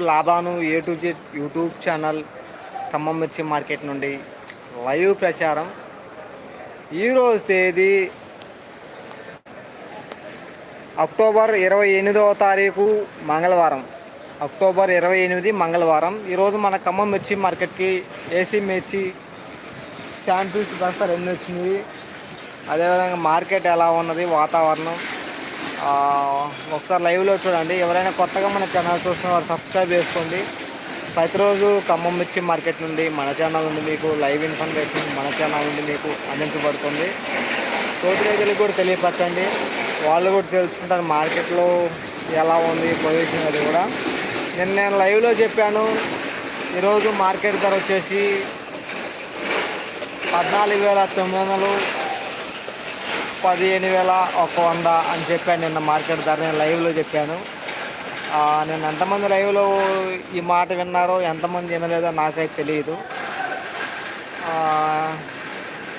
Laban A to Z YouTube channel Khammam మిర్చి market నుండి live ప్రచారం. ఈరోజు తేదీ అక్టోబర్ ఇరవై ఎనిమిదవ తారీఖు మంగళవారం. అక్టోబర్ ఇరవై ఎనిమిది మంగళవారం. ఈరోజు మన ఖమ్మం మిర్చి మార్కెట్కి ఏసీ మిర్చి శాంపిల్స్ బస్తా రెండు వచ్చినాయి? అదేవిధంగా మార్కెట్ ఎలా ఉన్నది? వాతావరణం. ఒకసారి లైవ్లో చూడండి. ఎవరైనా కొత్తగా మన ఛానల్ చూస్తున్న వారు సబ్స్క్రైబ్ చేసుకోండి. ప్రతిరోజు ఖమ్మం మిర్చి మార్కెట్ నుండి మన ఛానల్ నుండి మీకు లైవ్ ఇన్ఫర్మేషన్ మన ఛానల్ నుండి మీకు అందించబడుతుంది. తోటి రైతులకు కూడా తెలియపరచండి. వాళ్ళు కూడా తెలుసుకుంటారు మార్కెట్లో ఎలా ఉంది పొజిషన్ అది కూడా. నిన్న నేను లైవ్లో చెప్పాను. ఈరోజు మార్కెట్ ధర వచ్చేసి పద్నాలుగు వేల తొమ్మిది వందలు పదిహేను వేల ఒక వంద అని చెప్పాను. నిన్న మార్కెట్ ధర నేను లైవ్లో చెప్పాను. నేను ఎంతమంది లైవ్లో ఈ మాట విన్నారో ఎంతమంది వినలేదో నాకైతే తెలియదు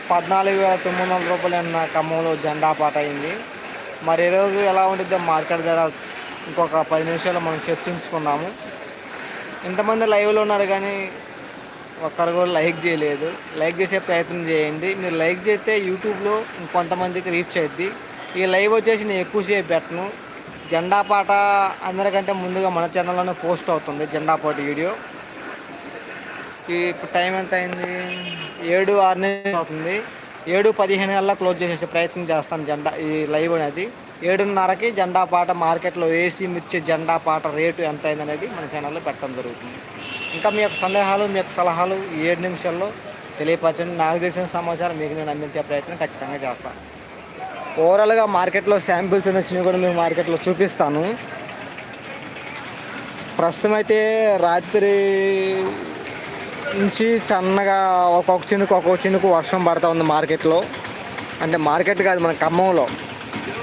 పద్నాలుగు వేల తొమ్మిది వందల రూపాయలు నిన్న ఖమ్మంలో జెండా పాట అయింది. మరి ఈరోజు ఎలా ఉంటుందో మార్కెట్ ధర ఇంకొక పది నిమిషాలు మనం చర్చించుకున్నాము ఇంతమంది లైవ్లో ఉన్నారు కానీ ఒక్కరు కూడా లైక్ చేయలేదు. లైక్ చేసే ప్రయత్నం చేయండి. మీరు లైక్ చేస్తే యూట్యూబ్లో కొంతమందికి రీచ్ అయ్యిద్ది ఈ లైవ్ వచ్చేసి నేను ఎక్కువసేపు పెట్టను. జెండా పాట అందరికంటే ముందుగా మన ఛానల్లోనే పోస్ట్ అవుతుంది జెండా పాట వీడియో. ఈ ఇప్పుడు టైం ఎంత అయింది? ఏడు ఆరు నిమిషం అవుతుంది. ఏడు పదిహేను కల్లా క్లోజ్ చేసే ప్రయత్నం చేస్తాను జెండా ఈ లైవ్ అనేది. ఏడున్నరకి జెండా పాట మార్కెట్లో ఏసీ మిర్చి జెండా పాట రేటు ఎంత అయిందనేది మన ఛానల్లో పెట్టడం జరుగుతుంది. ఇంకా మీ యొక్క సందేహాలు మీ యొక్క సలహాలు ఏడు నిమిషాల్లో తెలియపరచండి. నాకు తెలిసిన సమాచారం మీకు నేను అందించే ప్రయత్నం ఖచ్చితంగా చేస్తాను ఓవరాల్గా మార్కెట్లో శాంపిల్స్ వచ్చినవి కూడా మేము మార్కెట్లో చూపిస్తాను. ప్రస్తుతం అయితే రాత్రి నుంచి సన్నగా ఒక్కొక్క చినుకు ఒక్కొక్క చినుకు వర్షం పడుతూ ఉంది మార్కెట్లో. అంటే మార్కెట్ కాదు మన ఖమ్మంలో.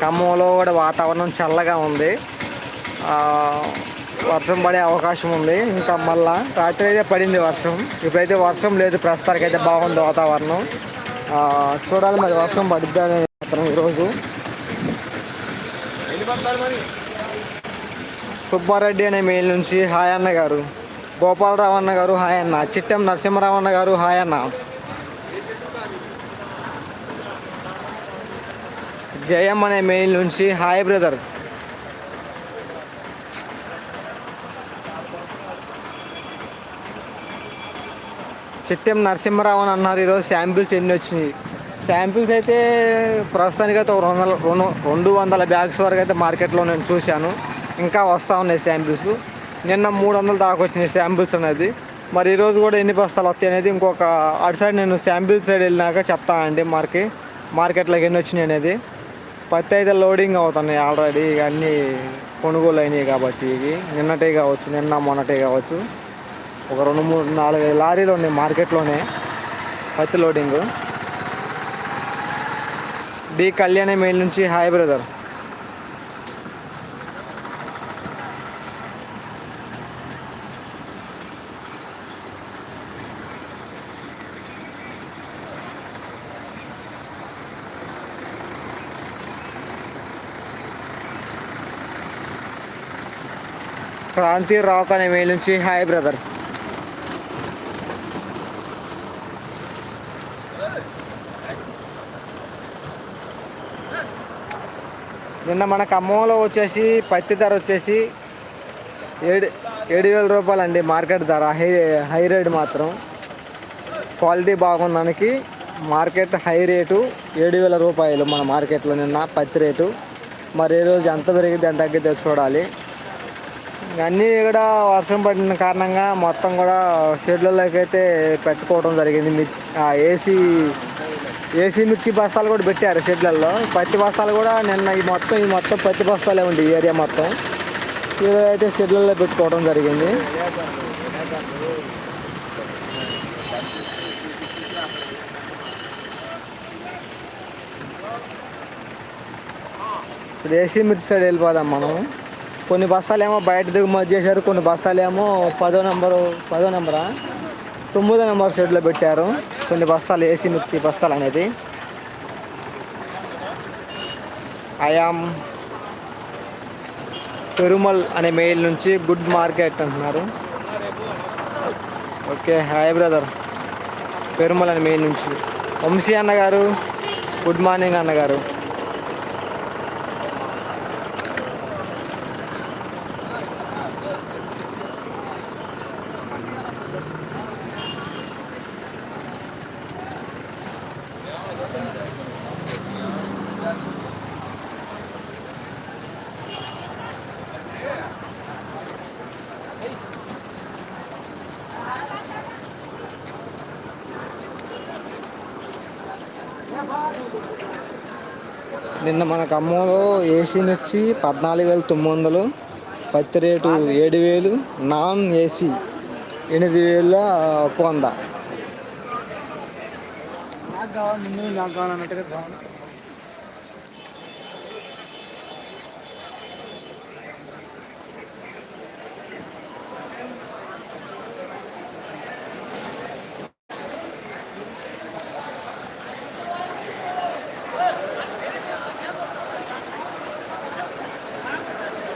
ఖమ్మంలో కూడా వాతావరణం చల్లగా ఉంది. వర్షం పడే అవకాశం ఉంది. ఇంకా మళ్ళా రాత్రి అయితే పడింది వర్షం. ఇప్పుడైతే వర్షం లేదు. ప్రస్తుతానికి అయితే బాగుంది వాతావరణం. చూడాలి మరి వర్షం పడిద్దా మాత్రం ఈరోజు. సుబ్బారెడ్డి అనే మెయిల్ నుంచి హాయ్ అన్న గారు. గోపాలరావు అన్న గారు హాయ్ అన్న. చిట్టెం నరసింహరావు అన్న గారు హాయ్ అన్న. జయం అనే మెయిల్ నుంచి హాయ్ బ్రదర్. చిట్టెం నరసింహరావు అని అన్నారు. ఈరోజు శాంపిల్స్ ఎన్ని వచ్చినాయి? శాంపిల్స్ అయితే ప్రస్తుతానికి అయితే ఒక రెండు వందల రెండు రెండు వందల బ్యాగ్స్ వరకు అయితే మార్కెట్లో నేను చూశాను. ఇంకా వస్తూ ఉన్నాయి శాంపిల్స్. నిన్న మూడు వందల దాకా వచ్చినాయి శాంపిల్స్ అనేది. మరి ఈరోజు కూడా ఎన్ని బస్తాలు వస్తాయి అనేది ఇంకొక అటు సైడ్ నేను శాంపిల్స్ సైడ్ వెళ్ళినాక చెప్తానండి మార్కి. మార్కెట్లోకి ఎన్ని వచ్చినాయి అనేది. పత్తి అయితే లోడింగ్ అవుతున్నాయి ఆల్రెడీ. ఇక అన్నీ కొనుగోలు అయినాయి కాబట్టి ఇవి. నిన్నటే కావచ్చు నిన్న మొన్నటే కావచ్చు. ఒక రెండు మూడు నాలుగు లారీలు ఉన్నాయి మార్కెట్లోనే పత్తి లోడింగ్. డి కళ్యాణి మెయిల్ నుంచి హాయ్ బ్రదర్. క్రాంతి రాక్ అనే మెయిల్ నుంచి హాయ్ బ్రదర్. నిన్న మన ఖమ్మంలో వచ్చేసి పత్తి ధర వచ్చేసి ఏడు ఏడు వేల రూపాయలు అండి మార్కెట్ ధర. హై హై రేట్ మాత్రం. క్వాలిటీ బాగుందానికి మార్కెట్ హై రేటు ఏడు వేల రూపాయలు మన మార్కెట్లో నిన్న పత్తి రేటు. మరి ఏ రోజు ఎంత పెరిగింది ఎంత తగ్గిద్దో చూడాలి. అన్నీ కూడా వర్షం పడిన కారణంగా మొత్తం కూడా షెడ్లలోకి అయితే పెట్టుకోవడం జరిగింది. ఆ ఏసీ ఏసీ మిర్చి బస్తాలు కూడా పెట్టారు షెడ్లలో పత్తి బస్తాలు కూడా నిన్న ఈ మొత్తం ఈ మొత్తం పత్తి బస్తాలే ఉండి ఈ ఏరియా మొత్తం. ఈరోజు అయితే షెడ్లలో పెట్టుకోవడం జరిగింది. ఇప్పుడు ఏసీ మిర్చి సైడ్ వెళ్ళిపోదాం మనం. కొన్ని బస్తాలు ఏమో బయట దిగుమతి చేశారు కొన్ని బస్తాలు ఏమో పదో నెంబరు పదో నెంబరా? తొమ్మిదో నెంబర్ షెడ్లో పెట్టారు. కొన్ని బస్తాలు ఏసీ మిర్చి బస్తాలు అనేది. ఐఆమ్ పెరుమల్ అనే మెయిల్ నుంచి గుడ్ మార్కెట్ అంటున్నారు. ఓకే హాయ్ బ్రదర్ పెరుమల్ అనే మెయిల్ నుంచి. వంశీ అన్నగారు గుడ్ మార్నింగ్ అన్నగారు. నిన్న మన ఖమ్మంలో ఏసీ నుంచి పద్నాలుగు వేల తొమ్మిది వందలు పత్తి రేటు ఏడు వేలు నాన్ ఏసీ ఎనిమిది వేల ఒక వంద నాకు కావాలి ముందు నాకు కావాలన్నట్టుగా కావాలి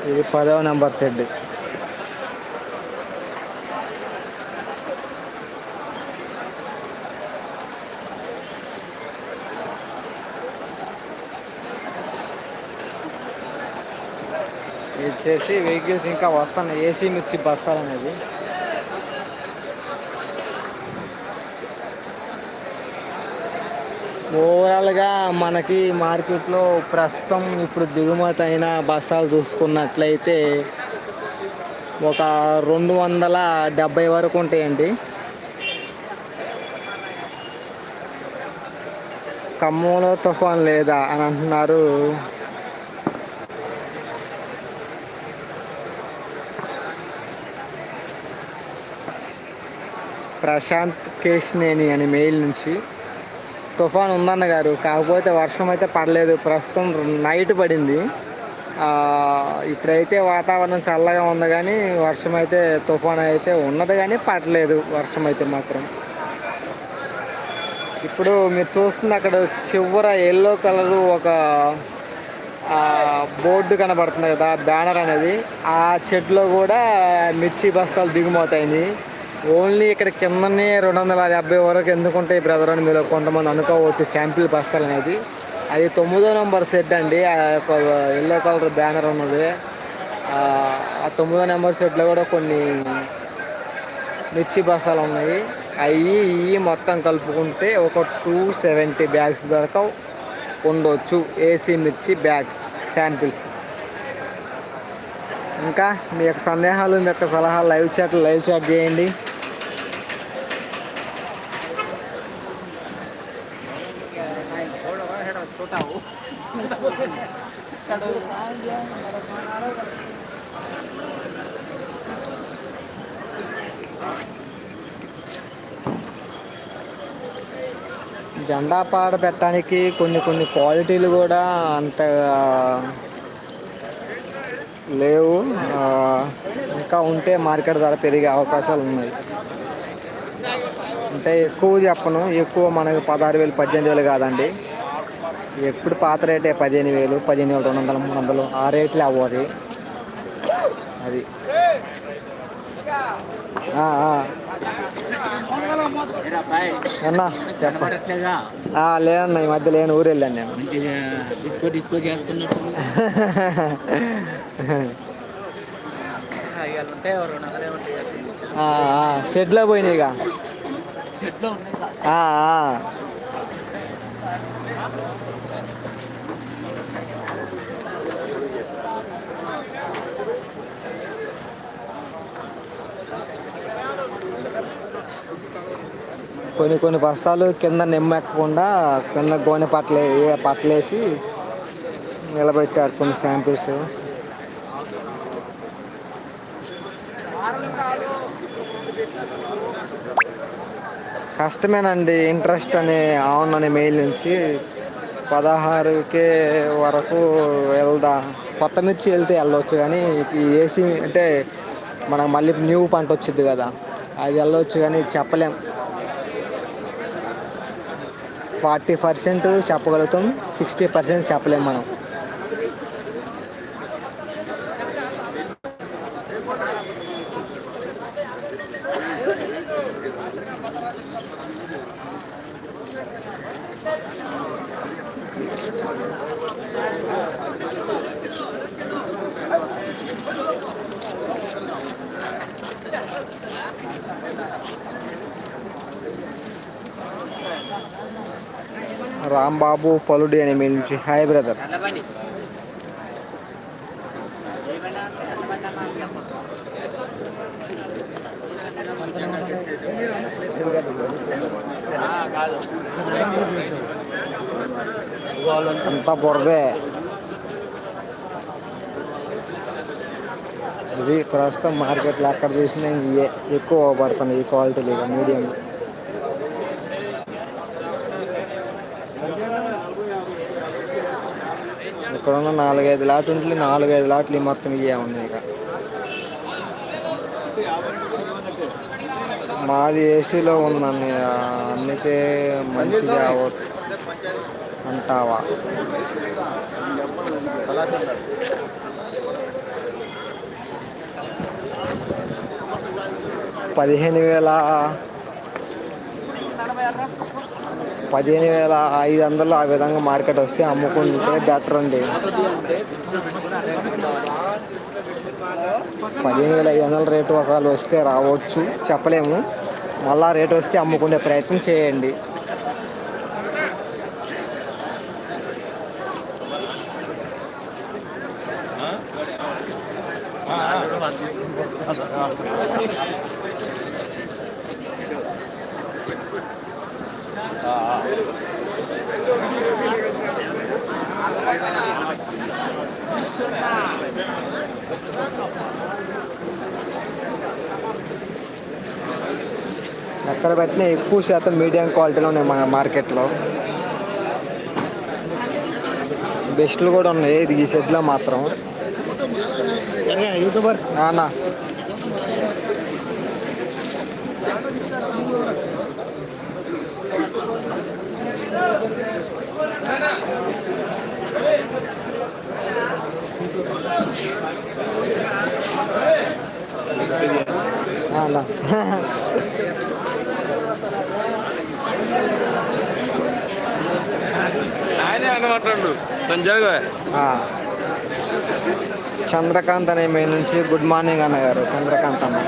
ఇది పదవ నెంబర్ షెడ్ ఇది వచ్చేసి వెహికల్స్ ఇంకా వస్తున్నాయి. ఏసీ మిర్చి బస్తాలు అనేది. ఓవరాల్గా మనకి మార్కెట్లో ప్రస్తుతం ఇప్పుడు దిగుమతి అయిన బస్తాలు చూసుకున్నట్లయితే ఒక రెండు వందల డెబ్బై వరకు ఉంటాయండి. ఖమ్మంలో తుఫాన్ లేదా అని అంటున్నారు. ప్రశాంత్ కేష్నేని అని మెయిల్ నుంచి తుఫాన్ ఉందన్న గారు. కాకపోతే వర్షం అయితే పడలేదు. ప్రస్తుతం నైట్ పడింది. ఇప్పుడైతే వాతావరణం చల్లగా ఉంది కానీ వర్షం అయితే తుఫాన్ అయితే ఉన్నది కానీ పడలేదు. వర్షం అయితే మాత్రం. ఇప్పుడు మీరు చూస్తుంది అక్కడ చివర ఎల్లో కలర్ ఒక బోర్డు కనబడుతుంది కదా బ్యానర్ అనేది. ఆ చెట్లో కూడా మిర్చి బస్తాలు దిగుమవుతాయి ఓన్లీ ఇక్కడ కిందనే రెండు వందల డెబ్బై వరకు ఎందుకుంటాయి బ్రదర్ అని మీరు కొంతమంది అనుకోవచ్చు శాంపిల్ బస్తాలు అనేది. అది తొమ్మిదో నెంబర్ సెట్ అండి. ఆ యొక్క ఎల్లో కలర్ బ్యానర్ ఉన్నది. ఆ ఆ తొమ్మిదో నెంబర్ సెట్లో కూడా కొన్ని మిర్చి బస్తాలు ఉన్నాయి. అవి ఇవి మొత్తం కలుపుకుంటే ఒక టూ సెవెంటీ బ్యాగ్స్ దాకా ఉండొచ్చు ఏసీ మిర్చి బ్యాగ్స్ శాంపిల్స్. ఇంకా మీ యొక్క సందేహాలు మీ యొక్క సలహాలు లైవ్ చాట్ లైవ్ చాట్ చేయండి. జెండా పాట పెట్టడానికి కొన్ని కొన్ని క్వాలిటీలు కూడా అంతగా లేవు. ఇంకా ఉంటే మార్కెట్ ధర పెరిగే అవకాశాలు ఉన్నాయి. అంటే ఎక్కువ చెప్పను ఎక్కువ మనకు పదహారు వేలు పద్దెనిమిది వేలు కాదండి. ఎప్పుడు పాత రేటే పదిహేను వేలు పదిహేను వేలు రెండు వందలు మూడు వందలు ఆ రేట్లే అవ్వదు అది. అన్నా చెప్ప. ఆ, లేదన్న ఈ మధ్య లేను ఊరు వెళ్ళాను నేను. డిస్కో డిస్కో చేస్తున్నట్టు. షెడ్లో పోయినాయి ఇక చెట్లు ఉన్నాయి ఆ, ఆ. కొన్ని కొన్ని బస్తాలు కింద నిమ్మెక్కకుండా కింద గోనె పట్ల పట్లేసి నిలబెట్టారు కొన్ని శాంపిల్స్ కష్టమేనండి ఇంట్రెస్ట్ అనే అవునని మెయిల్ నుంచి పదహారుకే వరకు వెళ్దా. కొత్త మిర్చి వెళ్తే వెళ్ళవచ్చు కానీ ఈ ఏసీ అంటే మనకు మళ్ళీ న్యూ పంట వచ్చింది కదా అది వెళ్ళవచ్చు కానీ చెప్పలేం. ఫార్టీ పర్సెంట్ చెప్పగలుగుతాం సిక్స్టీ పర్సెంట్ చెప్పలేము మనం. పలుడి అని మీ నుంచి. హాయ్ బ్రదర్ అంతా బురదే ఇది ప్రస్తుతం మార్కెట్లో ఎక్కడ చూసినా ఇవే ఎక్కువ పడుతున్నాయి ఈ క్వాలిటీలు ఇక మీడియం ఇక్కడ ఉన్న నాలుగైదు లాట్లు ఉంటే నాలుగైదు లాట్లు మొత్తం ఇవే ఉన్నాయి ఇక. మాది ఏసీలో ఉందని అందుకే మంచిగా అంటావా? పదిహేను వేల పదిహేను వేల ఐదు వందలు ఆ విధంగా మార్కెట్ వస్తే అమ్ముకుంటే బెటర్ అండి. పదిహేను వేల ఐదు వందల రేటు ఒకవేళ వస్తే రావచ్చు చెప్పలేము. మళ్ళా రేటు వస్తే అమ్ముకునే ప్రయత్నం చేయండి. ఎక్కడ పెట్టినా ఎక్కువ శాతం మీడియం క్వాలిటీలో ఉన్నాయి మన మార్కెట్లో. బెస్ట్లు కూడా ఉన్నాయి ఇది ఈ సెట్లో మాత్రం. యూట్యూబర్ అన్నా అన్నా ఆయనే అనమాటాడు చంద్రకాంత్ అనే మీ నుంచి గుడ్ మార్నింగ్ అన్నగారు చంద్రకాంత్ అన్న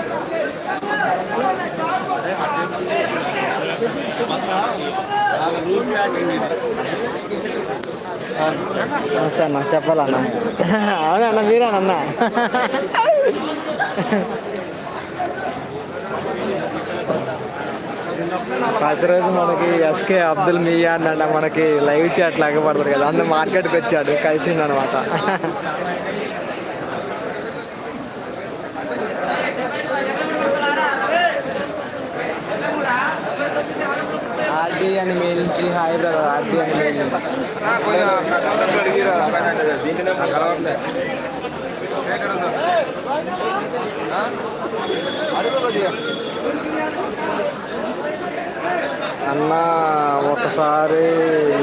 నమస్తే అన్న చెప్పాలన్న. అవునన్న మీరేనన్న ప్రతిరోజు మనకి ఎస్కే అబ్దుల్ మియా అన్న మనకి లైవ్ చాట్ లాగా పడతారు కదా అందరు మార్కెట్కి వచ్చాడు కలిసిండు ఆర్డీ అని మెయిల్ నుంచి హాయ్ బ్రదర్ ఆర్డీ అని మెయిల్ నుంచి. అన్న ఒకసారి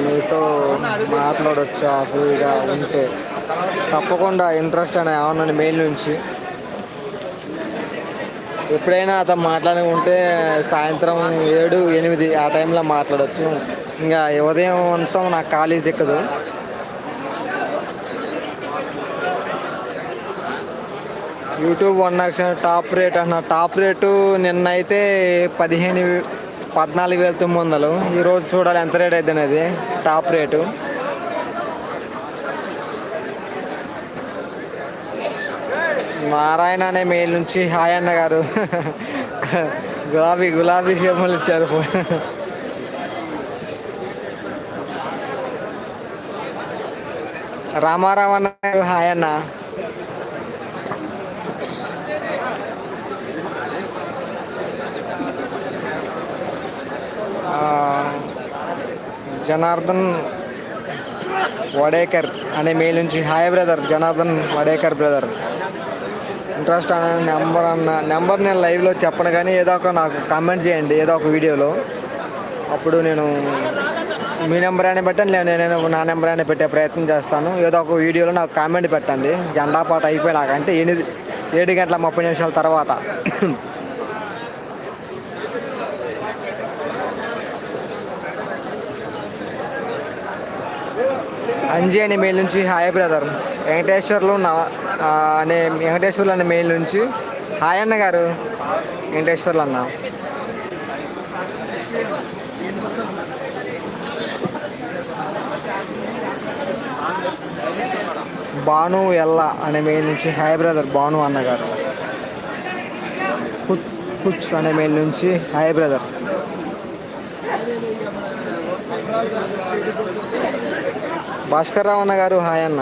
మీతో మాట్లాడొచ్చు ఫ్రీగా ఉంటే. తప్పకుండా ఇంట్రెస్ట్ అని ఏమన్నా మెయిల్ నుంచి. ఎప్పుడైనా అతను మాట్లాడి ఉంటే సాయంత్రం ఏడు ఎనిమిది ఆ టైంలో మాట్లాడొచ్చు. ఇంకా ఉదయం అంతా నాకు కాలేజ్ ఎక్కదు YouTube one action top rate అన్న టాప్ రేటు నిన్న అయితే పదిహేను పద్నాలుగు వేల తొమ్మిది వందలు. ఈరోజు చూడాలి ఎంత రేట్ అయితే అనేది టాప్ రేటు. నారాయణ అనే మెయిల్ నుంచి హాయ్ అన్న గారు గులాబీ గులాబీ షేపులు ఇచ్చారు. రామారావు అన్న హాయ్ అన్న. జనార్దన్ వడేకర్ అనే మెయిల్ నుంచి hi brother Janardhan Wadekar brother. Interest అన్న నెంబర్ అన్న నెంబర్ నేను లైవ్లో చెప్పను కానీ ఏదో ఒక నాకు కామెంట్ చేయండి ఏదో ఒక వీడియోలో. అప్పుడు నేను మీ నెంబర్ అయినా పెట్టండి లేదా నేను నా నెంబర్ అయినా పెట్టే ప్రయత్నం చేస్తాను. ఏదో ఒక వీడియోలో నాకు కామెంట్ పెట్టండి. జెండా పాట అయిపోయినాక అంటే ఎనిమిది ఏడు గంటల ముప్పై నిమిషాల తర్వాత. అంజీ అని మీ నుంచి హాయ్ బ్రదర్. వెంకటేశ్వర్లు నా అనే వెంకటేశ్వర్లు అనే మెయిల్ నుంచి. హాయ్ అన్న గారు. వెంకటేశ్వర్లు అన్న భాను ఎల్లా అనే మెయిల్ నుంచి. హాయ్ బ్రదర్ భాను అన్న గారు. కుచ్ కుచ్ అనే మెయిల్ నుంచి. హాయ్ బ్రదర్ భాస్కర్ రావు అన్న గారు హాయ్ అన్న.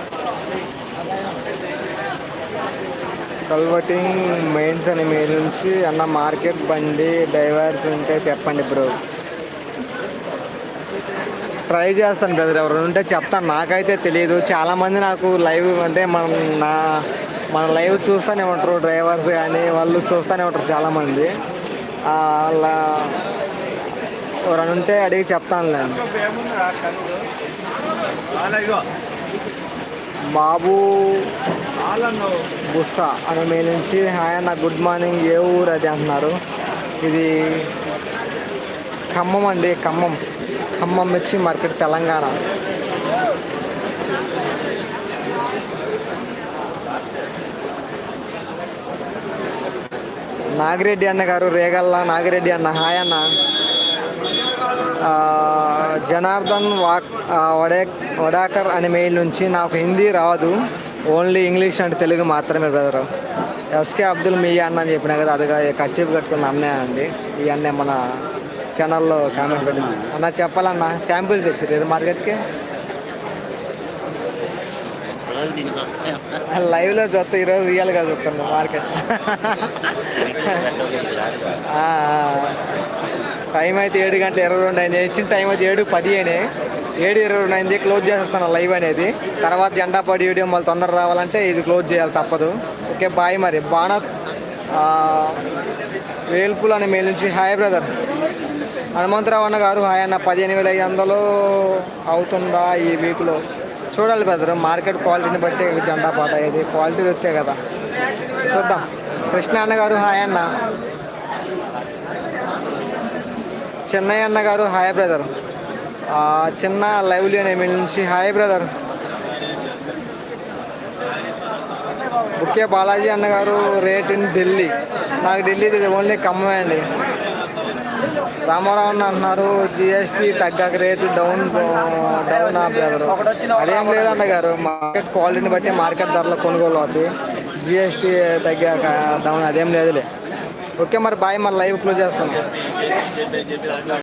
కల్వటింగ్ మెయిన్స్ అని మీరు నుంచి అన్న మార్కెట్ బండి డైవర్స్ ఉంటే చెప్పండి బ్రో. ట్రై చేస్తాను బ్రదర్ ఎవరు ఉంటే చెప్తాను. నాకైతే తెలియదు చాలామంది నాకు లైవ్ అంటే మన నా మన లైవ్ చూస్తూనే ఉంటారు డ్రైవర్స్ కానీ వాళ్ళు చూస్తూనే ఉంటారు చాలామంది. అలా ఎవరైనా ఉంటే అడిగి చెప్తానులేండి బాబు బుస్స అనే మీ నుంచి హాయ్ అన్న గుడ్ మార్నింగ్ ఏ ఊరు అది? అంటున్నారు. ఇది ఖమ్మం అండి ఖమ్మం. ఖమ్మం మిర్చి మార్కెట్ తెలంగాణ. నాగిరెడ్డి అన్న గారు రేగల్ల నాగిరెడ్డి అన్న హాయ్ అన్న. జనార్దన్ వాక్ వడే వడాకర్ అనే మెయిల్ నుంచి నాకు హిందీ రాదు. ఓన్లీ ఇంగ్లీష్ అంటే తెలుగు మాత్రమే బ్రదర్ ఎస్కే అబ్దుల్ మీ అన్న అని చెప్పినా కదా అదిగా కచ్చిప్ కట్టుకున్న అన్నయ్య అండి. ఈ అన్నయ్య మన ఛానల్లో కామెంట్ పెట్టింది. అన్న చెప్పాలన్న శాంపిల్స్ తెచ్చారు మార్కెట్కి లైవ్లో చూస్తా ఈరోజు రియల్గా చూస్తాను మార్కెట్ టైం అయితే ఏడు గంటల ఇరవై రెండు అయింది. ఇచ్చిన టైం అయితే ఏడు పది అయినాయి ఏడు ఇరవై రెండు క్లోజ్ చేసేస్తాను లైవ్ అనేది. తర్వాత జెండా పడి వీడియో మళ్ళీ తొందర రావాలంటే ఇది క్లోజ్ చేయాలి తప్పదు. ఓకే బాయ్ మరి. బాణ వేల్పూల్ వేల్పుల్ అనే మేల్ నుంచి. హాయ్ బ్రదర్ హనుమంతరావు అన్న గారు హాయ్ అన్న. పదిహేను వేల ఐదు వందలు అవుతుందా ఈ వీక్లో చూడాలి బ్రదర్ మార్కెట్ క్వాలిటీని బట్టి జెండా పాట ఇది క్వాలిటీ వచ్చాయి కదా. చూద్దాం. కృష్ణ అన్న గారు హాయ్ అన్న. చెన్నై అన్న గారు హాయ్ బ్రదర్ చిన్న లైవ్లీ అనే మీ నుంచి. హాయ్ బ్రదర్ ఓకే బాలాజీ అన్న గారు రేట్ ఇన్ ఢిల్లీ నాకు ఢిల్లీ ఓన్లీ ఖమ్మమే అండి. రామారావు అన్న అంటున్నారు జిఎస్టీ తగ్గక రేటు డౌన్ డౌన్ ఆ బ్రదర్ అదేం లేదండి గారు మార్కెట్ క్వాలిటీని బట్టి మార్కెట్ ధరలో కొనుగోలు అవుతాయి జిఎస్టీ తగ్గాక డౌన్ అదేం లేదులే. ఓకే మరి బాయ్ మరి లైవ్ క్లోజ్ చేస్తాను.